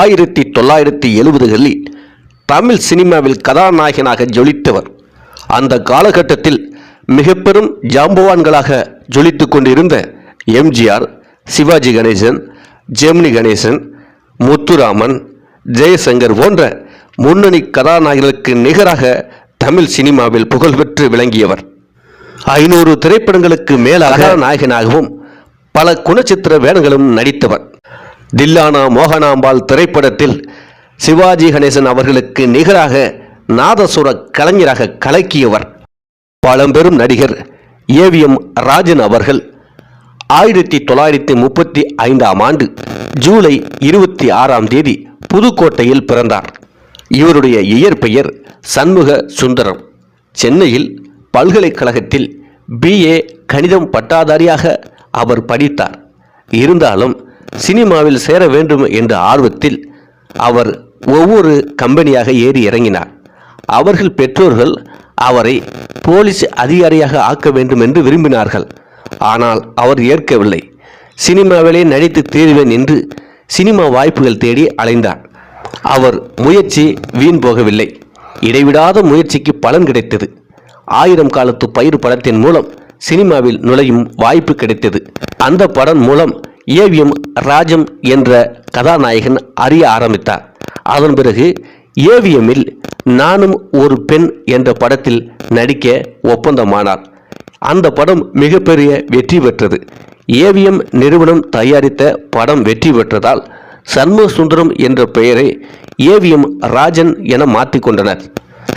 ஆயிரத்தி தொள்ளாயிரத்தி எழுபதுகளில் தமிழ் சினிமாவில் கதாநாயகனாக ஜொலித்தவர். அந்த காலகட்டத்தில் மிக பெரும் ஜாம்பவான்களாக ஜொலித்து கொண்டிருந்த எம்ஜிஆர் சிவாஜி கணேசன் ஜெமினி கணேசன் முத்துராமன் ஜெயசங்கர் போன்ற முன்னணி கதாநாயகர்களுக்கு நிகராக தமிழ் சினிமாவில் புகழ்பெற்று விளங்கியவர். ஐநூறு திரைப்படங்களுக்கு மேலாக நாயகனாகவும் பல குணச்சித்திர வேடங்களும் நடித்தவர். தில்லானா மோகனாம்பாள் திரைப்படத்தில் சிவாஜி கணேசன் அவர்களுக்கு நிகராக நாதசுர கலைஞராக கலக்கியவர். பழம்பெரும் நடிகர் ஏவிஎம் ராஜன் அவர்கள் ஆயிரத்தி தொள்ளாயிரத்தி முப்பத்தி ஐந்தாம் ஆண்டு ஜூலை இருபத்தி ஆறாம் தேதி புதுக்கோட்டையில் பிறந்தார். இவருடைய இயற்பெயர் சண்முக சுந்தரம். சென்னையில் பல்கலைக்கழகத்தில் பிஏ கணிதம் பட்டாதாரியாக அவர் படித்தார். இருந்தாலும் சினிமாவில் சேர வேண்டும் என்ற ஆர்வத்தில் அவர் ஒவ்வொரு கம்பெனியாக ஏறி இறங்கினார். அவர்கள் பெற்றோர்கள் அவரை போலீஸ் அதிகாரியாக ஆக்க வேண்டும் என்று விரும்பினார்கள். ஆனால் அவர் ஏற்கவில்லை. சினிமாவிலே நடித்து தீருவேன் என்று சினிமா வாய்ப்புகள் தேடி அலைந்தார். அவர் முயற்சி வீண் போகவில்லை. இடைவிடாத முயற்சிக்கு பலன் கிடைத்தது. ஆயிரம் காலத்து பயிர் படத்தின் மூலம் சினிமாவில் நுழையும் வாய்ப்பு கிடைத்தது. அந்த படம் மூலம் ஏவிஎம் ராஜம் என்ற கதாநாயகன் அறிய ஆரம்பித்தார். அதன் பிறகு ஏவிஎம்மில் நானும் ஒரு பெண் என்ற படத்தில் நடிக்க ஒப்பந்தமானார். அந்த படம் மிகப்பெரிய வெற்றி பெற்றது. ஏவிஎம் நிறுவனம் தயாரித்த படம் வெற்றி பெற்றதால் சண்முக சுந்தரம் என்ற பெயரை ஏவிஎம் ராஜன் என மாற்றிக்கொண்டனர்.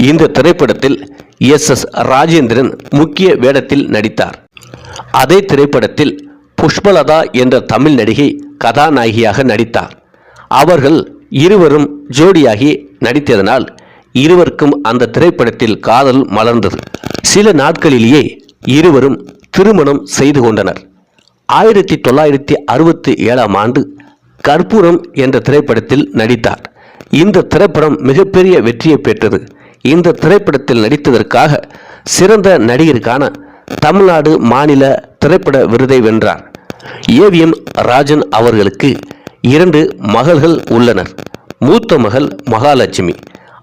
இந்த திரைப்படத்தில் எஸ் எஸ் ராஜேந்திரன் முக்கிய வேடத்தில் நடித்தார். அதே திரைப்படத்தில் புஷ்பலதா என்ற தமிழ் நடிகை கதாநாயகியாக நடித்தார். அவர்கள் இருவரும் ஜோடியாகி நடித்ததனால் இருவருக்கும் அந்த திரைப்படத்தில் காதல் மலர்ந்தது. சில நாட்களிலேயே இருவரும் திருமணம் செய்து கொண்டனர். ஆயிரத்தி தொள்ளாயிரத்தி அறுபத்தி ஏழாம் ஆண்டு கற்பூரம் என்ற திரைப்படத்தில் நடித்தார். இந்த திரைப்படம் மிகப்பெரிய வெற்றியை பெற்றது. இந்த திரைப்படத்தில் நடித்ததற்காக சிறந்த நடிகருக்கான தமிழ்நாடு மாநில திரைப்பட விருதை வென்றார். ஏவிஎம் ராஜன் அவர்களுக்கு இரண்டு மகள்கள் உள்ளனர். மூத்த மகள் மகாலட்சுமி.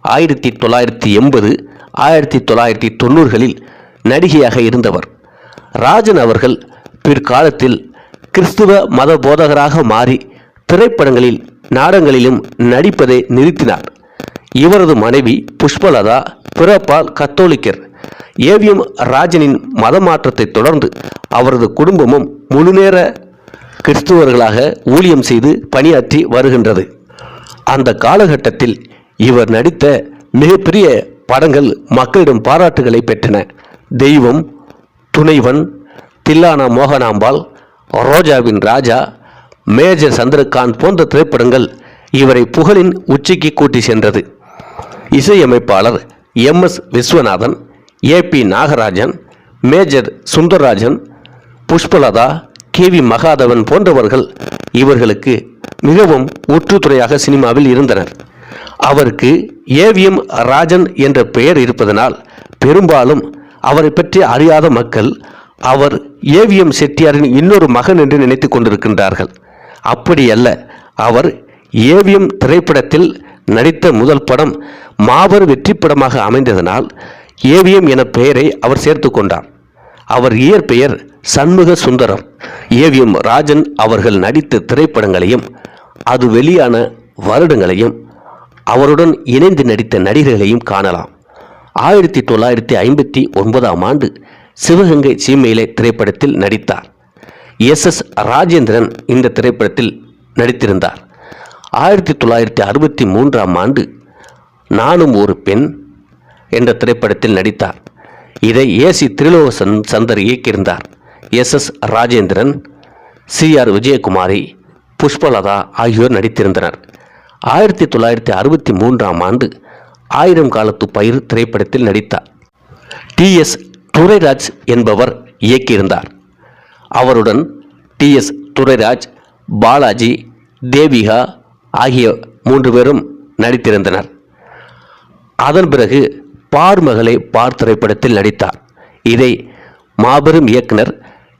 ஆயிரத்தி தொள்ளாயிரத்தி எண்பது ஆயிரத்தி தொள்ளாயிரத்தி தொண்ணூறுகளில் நடிகையாக இருந்தவர். ராஜன் அவர்கள் பிற்காலத்தில் கிறிஸ்துவ மத போதகராக மாறி திரைப்படங்களில் நாடங்களிலும் நடிப்பதை நிறுத்தினார். இவரது மனைவி புஷ்பலதா பிறப்பால் கத்தோலிக்கர். ஏவிஎம் ராஜனின் மதமாற்றத்தை தொடர்ந்து அவரது குடும்பமும் முழுநேர கிறிஸ்துவர்களாக ஊழியம் செய்து பணியாற்றி வருகின்றது. அந்த காலகட்டத்தில் இவர் நடித்த மிகப்பெரிய படங்கள் மக்களிடம் பாராட்டுகளை பெற்றன. தெய்வம் துணைவன் தில்லானா மோகனாம்பாள் ரோஜாவின் ராஜா மேஜர் சந்திரகாந்த் போன்ற திரைப்படங்கள் இவரை புகழின் உச்சிக்கு கூட்டி சென்றது. இசையமைப்பாளர் M S Viswanathan A P Nagarajan Major Sundararajan Pushpalatha K V Mahadevan போன்றவர்கள் இவர்களுக்கு மிகவும் ஒற்றுத்துறையாக சினிமாவில் இருந்தனர். அவருக்கு ஏவிஎம் ராஜன் என்ற பெயர் இருப்பதனால் பெரும்பாலும் அவரை பற்றி அறியாத மக்கள் அவர் ஏவிஎம் செட்டியாரின் இன்னொரு மகன் என்று நினைத்து கொண்டிருக்கின்றார்கள். அப்படியல்ல அவர் ஏவிஎம் திரைப்படத்தில் நடித்த முதல் படம் மாபெரும் வெற்றி படமாக அமைந்ததனால் ஏவிஎம் என பெயரை அவர் சேர்த்து கொண்டார். அவர் இயற்பெயர் சண்முக சுந்தரம். ஏவிஎம் ராஜன் அவர்கள் நடித்த திரைப்படங்களையும் அது வெளியான வருடங்களையும் அவருடன் இணைந்து நடித்த நடிகர்களையும் காணலாம். ஆயிரத்தி தொள்ளாயிரத்தி ஐம்பத்தி ஒன்பதாம் ஆண்டு சிவகங்கை சீமையிலே திரைப்படத்தில் நடித்தார். எஸ். எஸ். ராஜேந்திரன் இந்த திரைப்படத்தில் நடித்திருந்தார். ஆயிரத்தி தொள்ளாயிரத்தி அறுபத்தி மூன்றாம் ஆண்டு நானும் ஒரு பெண் என்ற திரைப்படத்தில் நடித்தார். இதை ஏசி திருலோக சந்தர் இயக்கியிருந்தார். S S Rajendran C R Vijayakumari Pushpalatha ஆகியோர் நடித்திருந்தனர். ஆயிரத்தி தொள்ளாயிரத்தி அறுபத்தி மூன்றாம் ஆண்டு ஆயிரம் காலத்து பயிர் திரைப்படத்தில் நடித்தார். டி எஸ் துரைராஜ் என்பவர் இயக்கியிருந்தார். அவருடன் டி எஸ் துரைராஜ் பாலாஜி தேவிகா ஆகிய மூன்று பேரும் நடித்திருந்தனர். அதன் பிறகு பார் மகளே பார் திரைப்படத்தில் நடித்தார். இதை மாபெரும் இயக்குனர்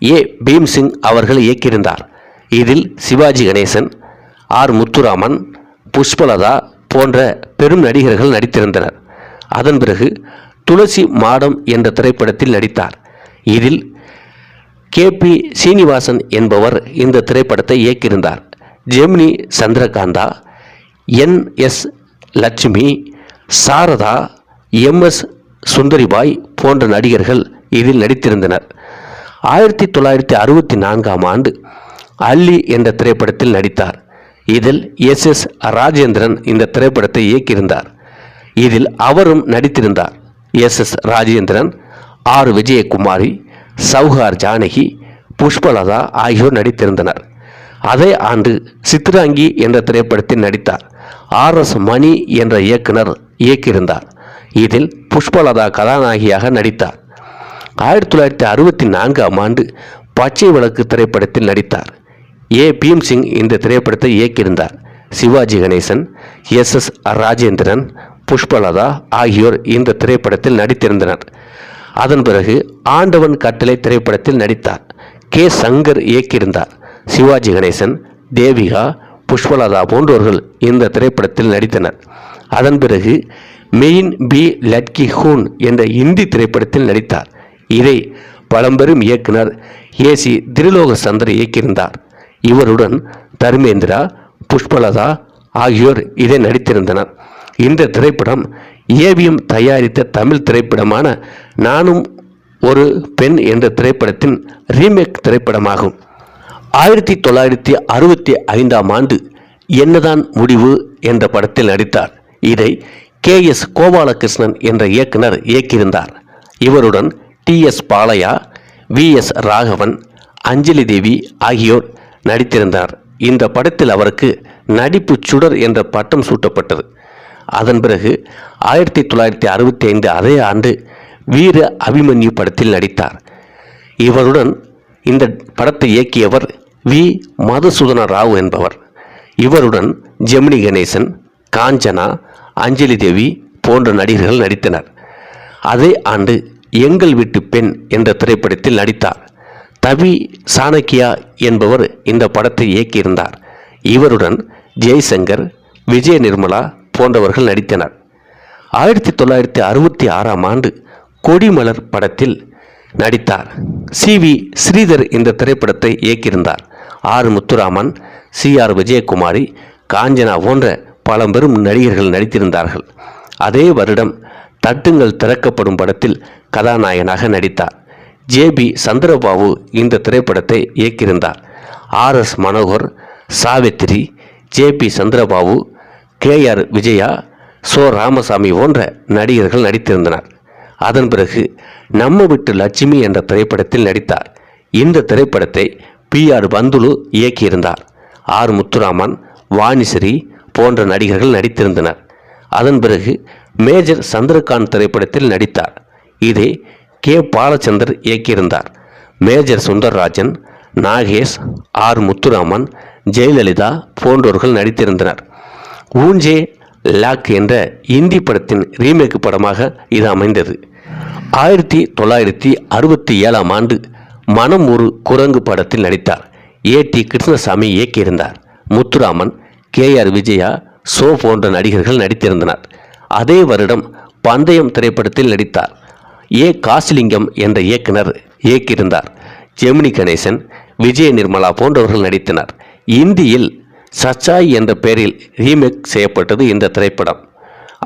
ஏ. பீம்சிங் அவர்கள் இயக்கியிருந்தார். இதில் சிவாஜி கணேசன் ஆர். முத்துராமன் புஷ்பலதா போன்ற பெரும் நடிகர்கள் நடித்திருந்தனர். அதன் பிறகு துளசி மாடம் என்ற திரைப்படத்தில் நடித்தார். இதில் கே. பி. சீனிவாசன் என்பவர் இந்த திரைப்படத்தை இயக்கியிருந்தார். Gemini Chandrakantha N. S. Lakshmi Saradha M S Sundaribai போன்ற நடிகர்கள் இதில் நடித்திருந்தனர். ஆயிரத்தி தொள்ளாயிரத்தி அறுபத்தி நான்காம் ஆண்டு அல்லி என்ற திரைப்படத்தில் நடித்தார். இதில் எஸ் எஸ் ராஜேந்திரன் இந்த திரைப்படத்தை இயக்கியிருந்தார். இதில் அவரும் நடித்திருந்தார். S S Rajendran R Vijayakumari Sowcar Janaki Pushpalatha ஆகியோர் நடித்திருந்தனர். அதே ஆண்டு சித்ராங்கி என்ற திரைப்படத்தில் நடித்தார். ஆர் எஸ் மணி என்ற இயக்குனர் இயக்கியிருந்தார். இதில் புஷ்பலதா கதாநாயகியாக நடித்தார். ஆயிரத்தி தொள்ளாயிரத்தி அறுபத்தி நான்காம் ஆண்டு பச்சை விளக்கு திரைப்படத்தில் நடித்தார். ஏ. பீம் சிங் இந்த திரைப்படத்தை இயக்கியிருந்தார். சிவாஜி கணேசன் எஸ். எஸ். ராஜேந்திரன் புஷ்பலதா ஆகியோர் இந்த திரைப்படத்தில் நடித்திருந்தனர். அதன் பிறகு ஆண்டவன் கட்டளை திரைப்படத்தில் நடித்தார். கே. சங்கர் இயக்கியிருந்தார். சிவாஜி கணேசன் தேவிகா புஷ்பலதா போன்றோர்கள் இந்த திரைப்படத்தில் நடித்தனர். அதன் பிறகு மெயின் பி லட்கி ஹூன் என்ற இந்தி திரைப்படத்தில் நடித்தார். இதை பழம்பெரும் இயக்குனர் ஏசி திருலோக சந்தர் இயக்கியிருந்தார். இவருடன் தர்மேந்திரா புஷ்பலதா ஆகியோர் இதை நடித்திருந்தனர். இந்த திரைப்படம் ஏவிஎம் தயாரித்த தமிழ் திரைப்படமான நானும் ஒரு பெண் என்ற திரைப்படத்தின் ரீமேக் திரைப்படமாகும். ஆயிரத்தி தொள்ளாயிரத்தி அறுபத்தி ஐந்தாம் ஆண்டு என்னதான் முடிவு என்ற படத்தில் நடித்தார். இதை கே எஸ் கோபாலகிருஷ்ணன் என்ற இயக்குனர் இயக்கியிருந்தார். இவருடன் T S Balaiah V S Raghavan Anjali Devi ஆகியோர் நடித்திருந்தார். இந்த படத்தில் அவருக்கு நடிப்பு சுடர் என்ற பட்டம் சூட்டப்பட்டது. அதன் பிறகு ஆயிரத்தி தொள்ளாயிரத்தி அறுபத்தி ஐந்து அதே ஆண்டு வீர அபிமன்யு படத்தில் நடித்தார். இவருடன் இந்த படத்தை இயக்கியவர் வி. மதுசூதன ராவ் என்பவர். இவருடன் ஜெமினி கணேசன் காஞ்சனா அஞ்சலி தேவி போன்ற நடிகர்கள் நடித்தனர். அதே ஆண்டு எங்கள் வீட்டு பெண் என்ற திரைப்படத்தில் நடித்தார். தவி சாணக்கியா என்பவர் இந்த படத்தை இயக்கியிருந்தார். இவருடன் ஜெய்சங்கர் விஜய நிர்மலா போன்றவர்கள் நடித்தனர். ஆயிரத்தி தொள்ளாயிரத்தி அறுபத்தி ஆறாம் ஆண்டு கொடிமலர் படத்தில் நடித்தார். சி. வி. ஸ்ரீதர் இந்த திரைப்படத்தை இயக்கியிருந்தார். R. Muthuraman C. R. Vijayakumari Kanchana போன்ற பழம்பெரும் நடிகர்கள் நடித்திருந்தார்கள். அதே வருடம் தட்டுங்கள் திறக்கப்படும் படத்தில் கதாநாயகனாக நடித்தார். ஜே பி சந்திரபாபு இந்த திரைப்படத்தை இயக்கியிருந்தார். R S Manohar Savitri J P Chandrababu K R Vijaya Cho Ramasamy போன்ற நடிகர்கள் நடித்திருந்தனர். அதன் பிறகு நம்ம வீட்டு லட்சுமி என்ற திரைப்படத்தில் நடித்தார். இந்த திரைப்படத்தை பி ஆர் பந்துலு இயக்கியிருந்தார். ஆர் முத்துராமன் வாணிஸ்ரீ போன்ற நடிகர்கள் நடித்திருந்தனர். அதன் பிறகு மேஜர் சந்திரகாந்த் திரைப்படத்தில் நடித்தார். இதை கே. பாலச்சந்தர் இயக்கியிருந்தார். Major Sundarrajan Nagesh R. Muthuraman Jayalalithaa போன்றோர்கள் நடித்திருந்தனர். ஊஞ்சே லாக் என்ற இந்தி படத்தின் ரீமேக் படமாக இது அமைந்தது. ஆயிரத்தி தொள்ளாயிரத்தி அறுபத்தி ஏழாம் ஆண்டு மனம் ஒரு குரங்கு படத்தில் நடித்தார். ஏ. டி. கிருஷ்ணசாமி இயக்கியிருந்தார். முத்துராமன் கே ஆர் விஜயா சோ போன்ற நடிகர்கள் நடித்திருந்தனர். அதே வருடம் பந்தயம் திரைப்படத்தில் நடித்தார். ஏ காசிலிங்கம் என்ற இயக்குனர் இயக்கியிருந்தார். ஜெமினி கணேசன் விஜய நிர்மலா போன்றவர்கள் நடித்தனர். இந்தியில் சச்சாய் என்ற பெயரில் ரீமேக் செய்யப்பட்டது இந்த திரைப்படம்.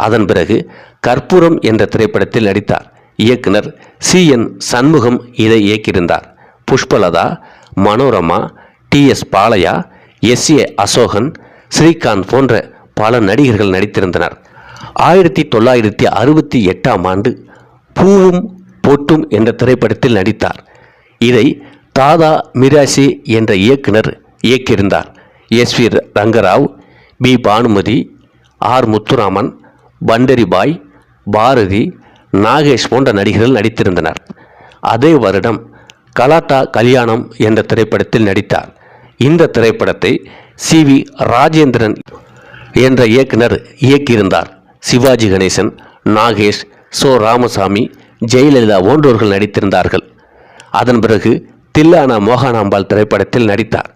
அதன் பிறகு கற்பூரம் என்ற திரைப்படத்தில் நடித்தார். இயக்குனர் சி என் சண்முகம் இதை இயக்கியிருந்தார். Pushpalatha Manorama T S Balaiah S A Asokan Srikanth போன்ற பல நடிகர்கள் நடித்திருந்தனர். ஆயிரத்தி தொள்ளாயிரத்தி அறுபத்தி எட்டாம் ஆண்டு பூவும் பொட்டும் என்ற திரைப்படத்தில் நடித்தார். இதை தாதா மிராசி என்ற இயக்குனர் இயக்கியிருந்தார். S V Rangarao P Bhanumathi R Muthuraman Pandaribai Bharathi Nagesh போன்ற நடிகர்கள் நடித்திருந்தனர். அதே வருடம் கலாட்டா கல்யாணம் என்ற திரைப்படத்தில் நடித்தார். இந்த திரைப்படத்தை சி வி ராஜேந்திரன் என்ற இயக்குனர் இயக்கியிருந்தார். சிவாஜி கணேசன் நாகேஷ் சோ ராமசாமி ஜெயலலிதா போன்றோர்கள் நடித்திருந்தார்கள். அதன் பிறகு தில்லானா மோகனாம்பாள் திரைப்படத்தில் நடித்தார்.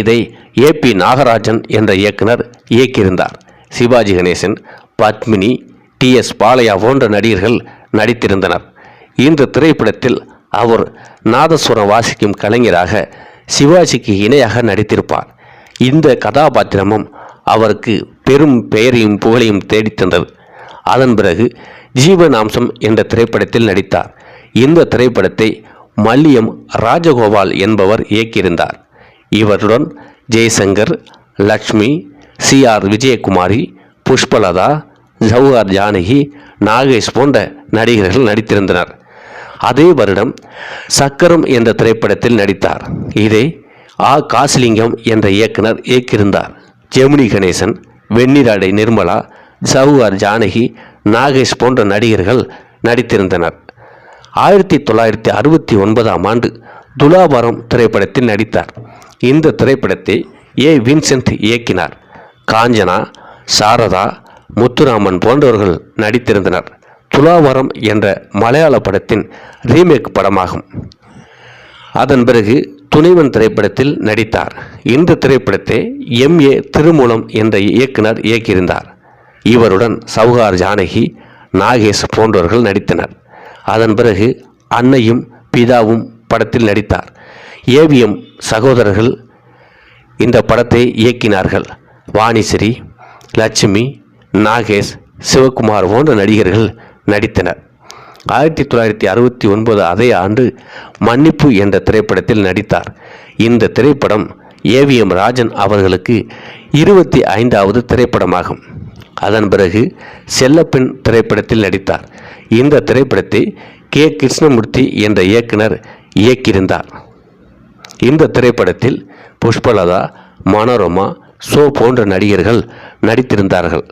இதை ஏ பி நாகராஜன் என்ற இயக்குனர் இயக்கியிருந்தார். சிவாஜி கணேசன் பத்மினி டி எஸ் பாலையா போன்ற நடிகர்கள் நடித்திருந்தனர். இந்த திரைப்படத்தில் அவர் நாதஸ்வரம் வாசிக்கும் கலைஞராக சிவாஜிக்கு இணையாக நடித்திருப்பார். இந்த கதாபாத்திரமும் அவருக்கு பெரும் பெயரையும் புகழையும் தேடித் தந்தது. அதன் பிறகு ஜீவனாம்சம் என்ற திரைப்படத்தில் நடித்தார். இந்த திரைப்படத்தை மல்லியம் ராஜகோபால் என்பவர் இயக்கியிருந்தார். இவருடன் ஜெய்சங்கர் லக்ஷ்மி சி ஆர் விஜயகுமாரி புஷ்பலதா ஜவஹர் ஜானகி நாகேஷ் போன்ற நடிகர்கள் நடித்திருந்தனர். அதே வருடம் சக்கரம் என்ற திரைப்படத்தில் நடித்தார். இதை ஆ. காசிலிங்கம் என்ற இயக்குனர் இயக்கியிருந்தார். ஜெமினி கணேசன் வெண்ணிராடை நிர்மலா ஜவஹர் ஜானகி நாகேஷ் போன்ற நடிகர்கள் நடித்திருந்தனர். ஆயிரத்தி தொள்ளாயிரத்தி அறுபத்தி ஒன்பதாம் ஆண்டு துலாபாரம் திரைப்படத்தில் நடித்தார். இந்த திரைப்படத்தை ஏ. வின்சென்ட் இயக்கினார். காஞ்சனா சாரதா முத்துராமன் போன்றவர்கள் நடித்திருந்தனர். துலாவரம் என்ற மலையாள படத்தின் ரீமேக் படமாகும். அதன் பிறகு துணைவன் திரைப்படத்தில் நடித்தார். இந்த திரைப்படத்தை எம். ஏ. திருமூலம் என்ற இயக்குனர் இயக்கியிருந்தார். இவருடன் சவுகார் ஜானகி நாகேஷ் போன்றவர்கள் நடித்தனர். அதன் பிறகு அன்னையும் பிதாவும் படத்தில் நடித்தார். ஏவிஎம் சகோதரர்கள் இந்த படத்தை இயக்கினார்கள். வாணிஸ்ரீ லட்சுமி நாகேஷ் சிவகுமார் போன்ற நடிகர்கள் நடித்தனர். ஆயிரத்தி தொள்ளாயிரத்தி அறுபத்தி ஒன்பது அதே ஆண்டு மன்னிப்பு என்ற திரைப்படத்தில் நடித்தார். இந்த திரைப்படம் ஏவிஎம் ராஜன் அவர்களுக்கு இருபத்தி ஐந்தாவது திரைப்படமாகும். அதன் பிறகு செல்லப்பெண் திரைப்படத்தில் நடித்தார். இந்த திரைப்படத்தை கே. கிருஷ்ணமூர்த்தி என்ற இயக்குனர் இயக்கியிருந்தார். இந்த திரைப்படத்தில் புஷ்பலதா மனோரமா சோ போன்ற நடிகர்கள் நடித்திருந்தார்கள்.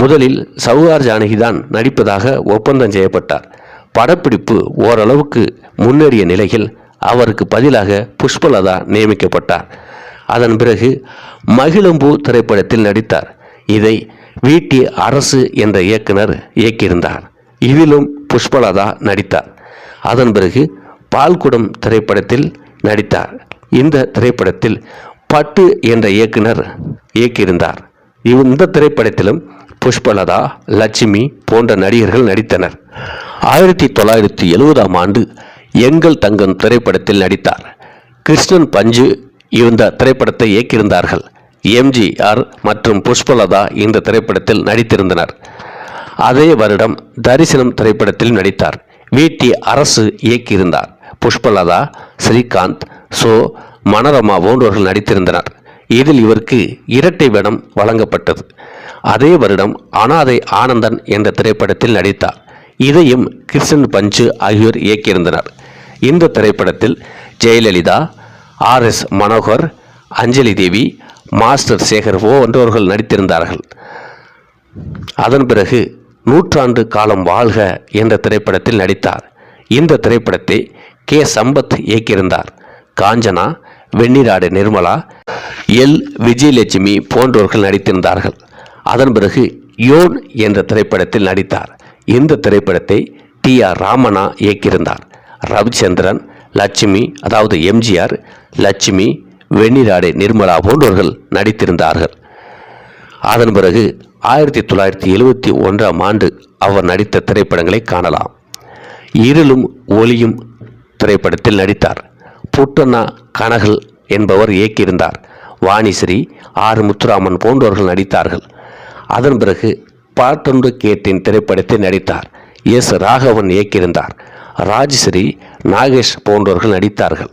முதலில் சவுகார் ஜானகிதான் நடிப்பதாக ஒப்பந்தம் செய்யப்பட்டார். படப்பிடிப்பு ஓரளவுக்கு முன்னேறிய நிலையில் அவருக்கு பதிலாக புஷ்பலதா நியமிக்கப்பட்டார். அதன் பிறகு மகிழம்பூ திரைப்படத்தில் நடித்தார். இதை வீட்டி அரசு என்ற இயக்குனர் இயக்கியிருந்தார். இதிலும் புஷ்பலதா நடித்தார். அதன் பிறகு பால்குடம் திரைப்படத்தில் நடித்தார். இந்த திரைப்படத்தில் பட்டு என்ற இயக்குனர் இயக்கியிருந்தார். இந்த திரைப்படத்திலும் புஷ்பலதா லட்சுமி போன்ற நடிகர்கள் நடித்தனர். ஆயிரத்தி தொள்ளாயிரத்தி எழுபதாம் ஆண்டு எங்கள் தங்கம் திரைப்படத்தில் நடித்தார். கிருஷ்ணன் பஞ்சு இந்த திரைப்படத்தை இயக்கியிருந்தார்கள். எம்ஜிஆர் மற்றும் புஷ்பலதா இந்த திரைப்படத்தில் நடித்திருந்தனர். அதே வருடம் தரிசனம் திரைப்படத்தில் நடித்தார். வீட்டி அரசு இயக்கியிருந்தார். புஷ்பலதா ஸ்ரீகாந்த் சோ மனோரமா போன்றவர்கள் நடித்திருந்தனர். இதில் இவருக்கு இரட்டை வேடம் வழங்கப்பட்டது. அதே வருடம் அனாதை ஆனந்தன் என்ற திரைப்படத்தில் நடித்தார். இதையும் கிருஷ்ணன் பஞ்சு ஆகியோர் இயக்கியிருந்தனர். இந்த திரைப்படத்தில் Jayalalithaa R S Manohar Anjali Devi Master Sekhar ஓ என்றவர்கள் நடித்திருந்தார்கள். அதன் பிறகு நூற்றாண்டு காலம் வாழ்க என்ற திரைப்படத்தில் நடித்தார். இந்த திரைப்படத்தை கே சம்பத் இயக்கியிருந்தார். காஞ்சனா வெண்ணிராடு நிர்மலா எல். விஜயலட்சுமி போன்றோர்கள் நடித்திருந்தார்கள். அதன் பிறகு யோன் என்ற திரைப்படத்தில் நடித்தார். இந்த திரைப்படத்தை டி. ஆர். ராமனா இயக்கியிருந்தார். ரவிச்சந்திரன் லட்சுமி அதாவது எம்ஜிஆர் லட்சுமி வெண்ணிராடு நிர்மலா போன்றவர்கள் நடித்திருந்தார்கள். அதன் பிறகு ஆயிரத்தி தொள்ளாயிரத்தி எழுவத்தி ஒன்றாம் ஆண்டு அவர் நடித்த திரைப்படங்களை காணலாம். இருளும் ஒளியும் திரைப்படத்தில் நடித்தார். புட்டண்ணா கனகல் என்பவர் இயக்கியிருந்தார். வாணிஸ்ரீ ஆர். முத்துராமன் போன்றவர்கள் நடித்தார்கள். அதன் பிறகு பாட்டொன்று கேட்டின் திரைப்படத்தில் நடித்தார். எஸ். ராகவன் இயக்கியிருந்தார். ராஜஸ்ரீ நாகேஷ் போன்றவர்கள் நடித்தார்கள்.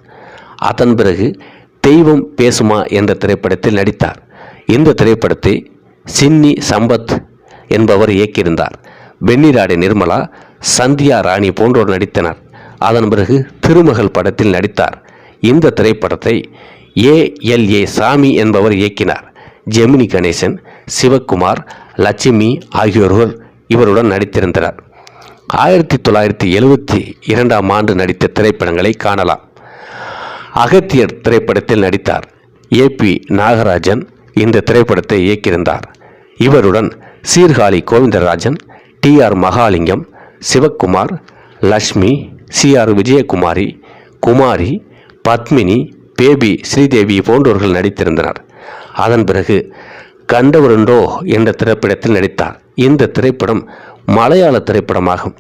அதன் பிறகு தெய்வம் பேசுமா என்ற திரைப்படத்தில் நடித்தார். இந்த திரைப்படத்தை சின்னி சம்பத் என்பவர் இயக்கியிருந்தார். வெண்ணிராடை நிர்மலா சந்தியா ராணி போன்றோர் நடித்தனர். அதன் பிறகு திருமகள் படத்தில் நடித்தார். இந்த திரைப்படத்தை ஏ எல் ஏ சாமி என்பவர் இயக்கினார். ஜெமினி கணேசன் சிவக்குமார் லட்சுமி ஆகியோர்கள் இவருடன் நடித்திருந்தனர். ஆயிரத்தி தொள்ளாயிரத்தி எழுபத்தி இரண்டாம் ஆண்டு நடித்த திரைப்படங்களை காணலாம். அகத்தியர் திரைப்படத்தில் நடித்தார். ஏ பி நாகராஜன் இந்த திரைப்படத்தை இயக்கியிருந்தார். இவருடன் Sirkazhi Govindarajan T R Mahalingam Sivakumar Lakshmi C R Vijayakumari Kumari Padmini baby Sridevi போன்றவர்கள் நடித்திருந்தனர். அதன் பிறகு கண்டவருண்டோ என்ற திரைப்படத்தில் நடித்தார். இந்த திரைப்படம் மலையாள திரைப்படமாகும்.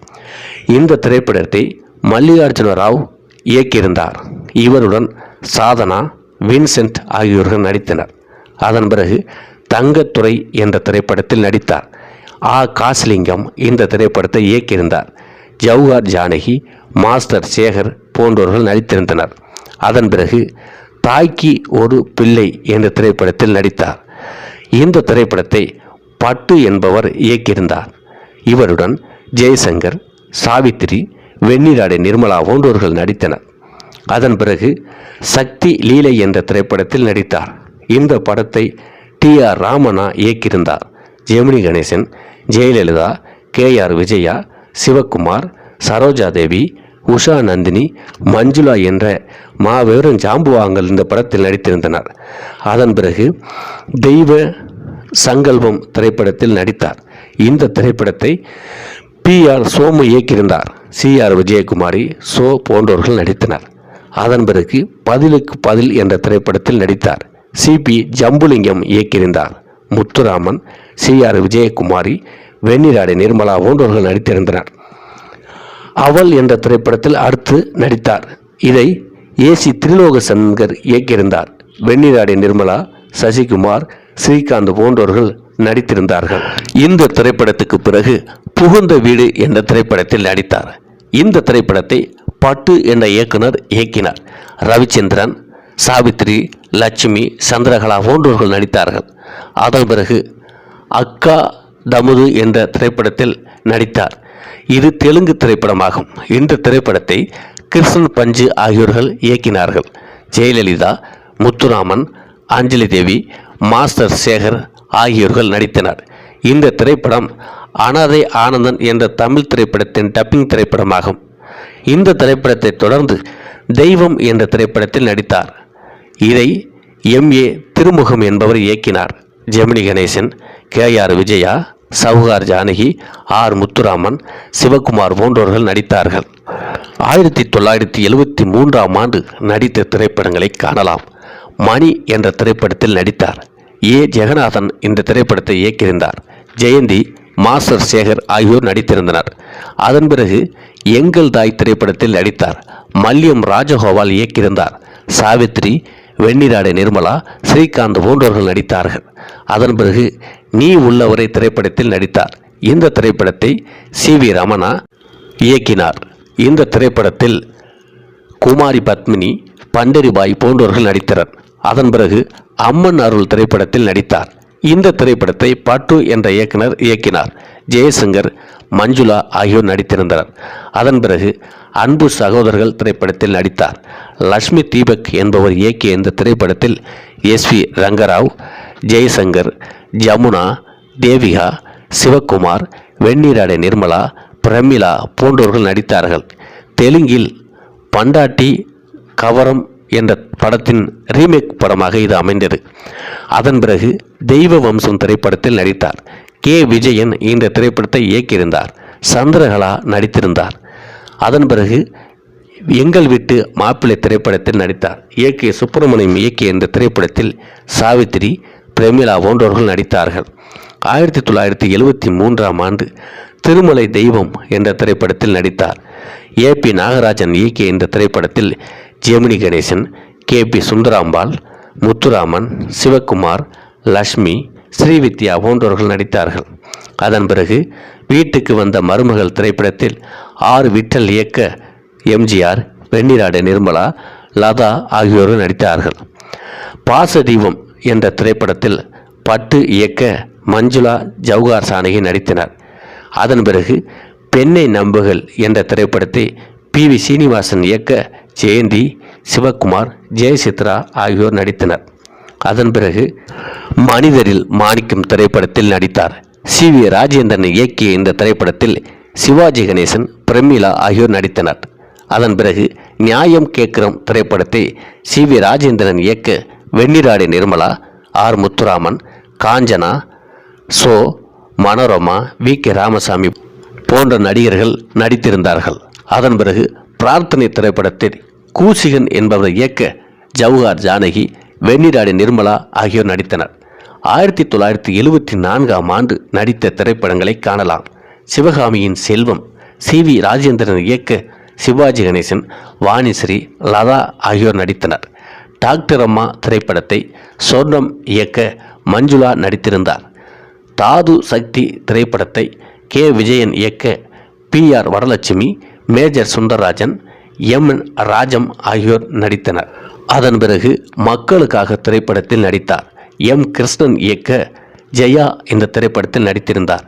இந்த திரைப்படத்தை மல்லிகார்ஜுன ராவ் இயக்கியிருந்தார். இவருடன் சாதனா வின்சென்ட் ஆகியோர்கள் நடித்தனர். அதன் பிறகு தங்கத்துறை என்ற திரைப்படத்தில் நடித்தார். ஆ. காசிலிங்கம் இந்த திரைப்படத்தை இயக்கியிருந்தார். ஜவுஹார் ஜானகி மாஸ்டர் சேகர் போன்றவர்கள் நடித்திருந்தனர். அதன் பிறகு தாய்க்கு ஒரு பிள்ளை என்ற திரைப்படத்தில் நடித்தார். இந்த திரைப்படத்தை பட்டு என்பவர் இயக்கியிருந்தார். இவருடன் ஜெயசங்கர் சாவித்திரி வெண்ணிராடை நிர்மலா போன்றவர்கள் நடித்தனர். அதன் பிறகு சக்தி லீலை என்ற திரைப்படத்தில் நடித்தார். இந்த படத்தை டி ஆர் ராமனா இயக்கியிருந்தார். ஜெமினி கணேசன் ஜெயலலிதா கே ஆர் விஜயா சிவகுமார் சரோஜா தேவி உஷா நந்தினி மஞ்சுளா என்ற மாபெரும் ஜாம்புவாங்கல் இந்த படத்தில் நடித்திருந்தனர். அதன் பிறகு தெய்வ சங்கல்பம் திரைப்படத்தில் நடித்தார். இந்த திரைப்படத்தை பி ஆர் சோமு இயக்கியிருந்தார். சி ஆர் விஜயகுமாரி சோ போன்றவர்கள் நடித்தனர். அதன் பிறகு பதிலுக்கு பதில் என்ற திரைப்படத்தில் நடித்தார். சிபி ஜம்புலிங்கம் இயக்கியிருந்தார். முத்துராமன் சி ஆர் விஜயகுமாரி வெண்ணிராடை நிர்மலா போன்றவர்கள் நடித்திருந்தனர். அவள் என்ற திரைப்படத்தில் அடுத்து நடித்தார். இதை ஏசி திரிலோக சங்கர் இயக்கியிருந்தார். வெண்ணிராடி நிர்மலா சசிகுமார் ஸ்ரீகாந்த் போன்றவர்கள் நடித்திருந்தார்கள். இந்த திரைப்படத்துக்கு பிறகு புகுந்த வீடு என்ற திரைப்படத்தில் நடித்தார். இந்த திரைப்படத்தை பட்டு என்ற இயக்குனர் இயக்கினார். ரவிச்சந்திரன் சாவித்ரி லட்சுமி சந்திரகலா போன்றவர்கள் நடித்தார்கள். அதன் பிறகு அக்கா தமுது என்ற திரைப்படத்தில் நடித்தார். இது தெலுங்கு திரைப்படமாகும். இந்த திரைப்படத்தை கிருஷ்ணன் பஞ்சு ஆகியோர்கள் இயக்கினார்கள். ஜெயலலிதா முத்துராமன் அஞ்சலி தேவி மாஸ்டர் சேகர் ஆகியோர்கள் நடித்தனர். இந்த திரைப்படம் அனாதை ஆனந்தன் என்ற தமிழ் திரைப்படத்தின் டப்பிங் திரைப்படமாகும். இந்த திரைப்படத்தை தொடர்ந்து தெய்வம் என்ற திரைப்படத்தில் நடித்தார். இதை எம் ஏ திருமுகம் என்பவர் இயக்கினார். Gemini Ganesan K R Vijaya Sowcar Janaki R Muthuraman Sivakumar போன்றவர்கள் நடித்தார்கள். ஆயிரத்தி தொள்ளாயிரத்தி எழுவத்தி மூன்றாம் ஆண்டு நடித்த திரைப்படங்களை காணலாம். மணி என்ற திரைப்படத்தில் நடித்தார். ஏ. ஜெகநாதன் இந்த திரைப்படத்தை இயக்கியிருந்தார். ஜெயந்தி மாஸ்டர் சேகர் ஆகியோர் நடித்திருந்தனர். அதன் பிறகு எங்கள் தாய் திரைப்படத்தில் நடித்தார். மல்லியம் ராஜகோபால் இயக்கியிருந்தார். சாவித்ரி வெண்ணிராடை நிர்மலா ஸ்ரீகாந்த் போன்றவர்கள் நடித்தார்கள். அதன் பிறகு நீ உள்ளவரை திரைப்படத்தில் நடித்தார். இந்த திரைப்படத்தை சி வி ரமணா இயக்கினார். இந்த திரைப்படத்தில் குமாரி பத்மினி பண்டரிபாய் போன்றவர்கள் நடித்தனர். அதன் பிறகு அம்மன் அருள் திரைப்படத்தில் நடித்தார். இந்த திரைப்படத்தை பட்டு என்ற இயக்குனர் இயக்கினார். ஜெயசங்கர் மஞ்சுளா ஆகியோர் நடித்திருந்தனர். அதன் பிறகு அன்பு சகோதரர்கள் திரைப்படத்தில் நடித்தார். லக்ஷ்மி தீபக் என்பவர் இயக்கிய இந்த திரைப்படத்தில் எஸ் வி ரங்கராவ் ஜெயசங்கர் ஜமுனா தேவிகா சிவகுமார் வெண்ணீராடை நிர்மலா பிரமிளா போன்றவர்கள் நடித்தார்கள். தெலுங்கில் பண்டாட்டி கவரம் என்ற படத்தின் ரீமேக் படமாக இது அமைந்தது. அதன் பிறகு தெய்வ வம்சம் திரைப்படத்தில் நடித்தார். கே. விஜயன் இந்த திரைப்படத்தை இயக்கியிருந்தார். சந்திரகலா நடித்திருந்தார். அதன் பிறகு எங்கள் வீட்டு மாப்பிள்ளை திரைப்படத்தில் நடித்தார். இயக்கிய சுப்பிரமணியம் இயக்கிய இந்த திரைப்படத்தில் சாவித்திரி பிரமிளா போன்றவர்கள் நடித்தார்கள். ஆயிரத்தி தொள்ளாயிரத்தி எழுவத்தி மூன்றாம் ஆண்டு திருமலை தெய்வம் என்ற திரைப்படத்தில் நடித்தார். ஏ பி நாகராஜன் இயக்கிய இந்த திரைப்படத்தில் ஜெமினி கணேசன் கே பி சுந்தராம்பாள் முத்துராமன் சிவகுமார் லக்ஷ்மி ஸ்ரீவித்யா போன்றவர்கள் நடித்தார்கள். அதன் பிறகு வீட்டுக்கு வந்த மருமகள் திரைப்படத்தில் ஆர் விட்டல் இயக்க எம்ஜிஆர் வெண்ணிராடு நிர்மலா லதா ஆகியோரும் நடித்தார்கள். பாசதீபம் என்ற திரைப்படத்தில் பட்டு இயக்க மஞ்சுளா ஜவுகார் சானகி நடித்தனர். அதன் பிறகு பெண்ணை நம்புகள் என்ற திரைப்படத்தை பி வி சீனிவாசன் இயக்க ஜெயந்தி சிவகுமார் ஜெயசித்ரா ஆகியோர் நடித்தனர். அதன் பிறகு மனிதரில் மாணிக்கம் திரைப்படத்தில் நடித்தார். சி வி ராஜேந்திரன் இயக்கிய இந்த திரைப்படத்தில் சிவாஜி கணேசன் பிரமிளா ஆகியோர் நடித்தனர். அதன் பிறகு நியாயம் கேட்கிறோம் திரைப்படத்தை சி வி ராஜேந்திரன் இயக்க Venniradai Nirmala R. Muthuraman Kanchana Cho. Manorama V. K. Ramasamy போன்ற நடிகர்கள் நடித்திருந்தார்கள். அதன் பிறகு பிரார்த்தனை திரைப்படத்தில் கூசிகன் என்பவர் இயக்க ஜவுஹார் ஜானகி வெண்ணிராடி நிர்மலா ஆகியோர் நடித்தனர். ஆயிரத்தி தொள்ளாயிரத்தி எழுபத்தி நான்காம் ஆண்டு நடித்த திரைப்படங்களை காணலாம். சிவகாமியின் செல்வம் சி. வி. ராஜேந்திரன் இயக்க சிவாஜி கணேசன் வாணிஸ்ரீ லதா ஆகியோர் நடித்தனர். டாக்டர் அம்மா திரைப்படத்தை சொர்ணம் இயக்க மஞ்சுளா நடித்திருந்தார். தாது சக்தி திரைப்படத்தை கே. விஜயன் இயக்க P. R. Varalakshmi Major Sundararajan M. N. Rajam ஆகியோர் நடித்தனர். அதன் பிறகு மக்களுக்காக திரைப்படத்தில் நடித்தார். எம். கிருஷ்ணன் இயக்க ஜெயா இந்த திரைப்படத்தில் நடித்திருந்தார்.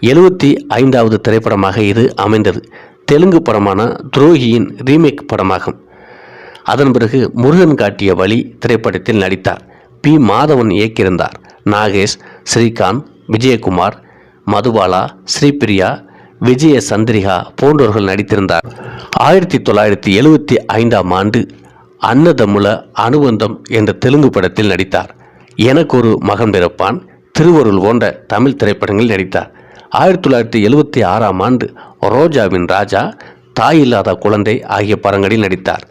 எழுபத்தி ஐந்தாவது திரைப்படமாக இது அமைந்தது. தெலுங்கு படமான துரோகியின் ரீமேக் படமாகும். அதன் பிறகு முருகன் காட்டிய வழி திரைப்படத்தில் நடித்தார். பி. மாதவன் இயக்கியிருந்தார். நாகேஷ் ஸ்ரீகாந்த் விஜயகுமார் மதுபாலா ஸ்ரீபிரியா விஜய சந்திரிகா போன்றவர்கள் நடித்திருந்தார். ஆயிரத்தி தொள்ளாயிரத்தி எழுவத்தி ஐந்தாம் ஆண்டு அன்னதமுல அனுபந்தம் என்ற தெலுங்கு படத்தில் நடித்தார். எனக்கு ஒரு மகன் பிறப்பான் திருவருள் போன்ற தமிழ் திரைப்படங்களில் நடித்தார். ஆயிரத்தி தொள்ளாயிரத்தி எழுவத்தி ஆறாம் ஆண்டு ரோஜாவின் ராஜா தாய் இல்லாத குழந்தை ஆகிய படங்களில் நடித்தார்.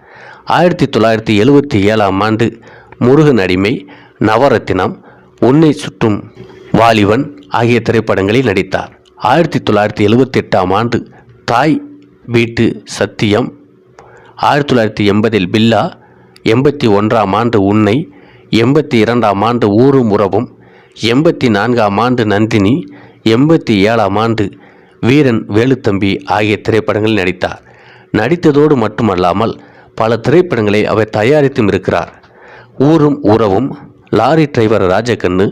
ஆயிரத்தி தொள்ளாயிரத்தி எழுவத்தி ஏழாம் ஆண்டு முருகன் அடிமை நவரத்தினம் உன்னை சுற்றும் வாலிபன் ஆகிய திரைப்படங்களில் நடித்தார். ஆயிரத்தி தொள்ளாயிரத்தி எழுவத்தி எட்டாம் ஆண்டு தாய் வீட்டு சத்தியம். ஆயிரத்தி தொள்ளாயிரத்தி எண்பதில் பில்லா எண்பத்தி ஒன்றாம் ஆண்டு உன்னை எண்பத்தி இரண்டாம் ஆண்டு ஊரும் உறவும் எண்பத்தி நான்காம் ஆண்டு நந்தினி எண்பத்தி ஏழாம் ஆண்டு வீரன் வேலுத்தம்பி ஆகிய திரைப்படங்களில் நடித்தார். நடித்ததோடு மட்டுமல்லாமல் பல திரைப்படங்களை அவர் தயாரித்தும் இருக்கிறார். ஊரும் உறவும் லாரி டிரைவர் ராஜகண்ணு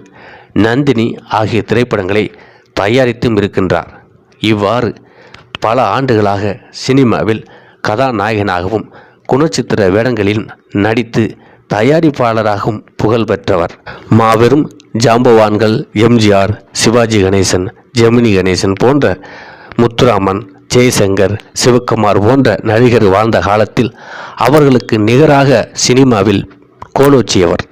நந்தினி ஆகிய திரைப்படங்களை தயாரித்தும் இருக்கின்றார். இவ்வாறு பல ஆண்டுகளாக சினிமாவில் கதாநாயகனாகவும் குணச்சித்திர வேடங்களில் நடித்து தயாரிப்பாளராகவும் புகழ் பெற்றவர். மாபெரும் ஜாம்பவான்கள் எம்ஜிஆர் சிவாஜி கணேசன் ஜெமினி கணேசன் போன்ற முத்துராமன் ஜெய்சங்கர் சிவகுமார் போன்ற நடிகர் வாழ்ந்த காலத்தில் அவர்களுக்கு நிகராக சினிமாவில் கோலோச்சியவர்.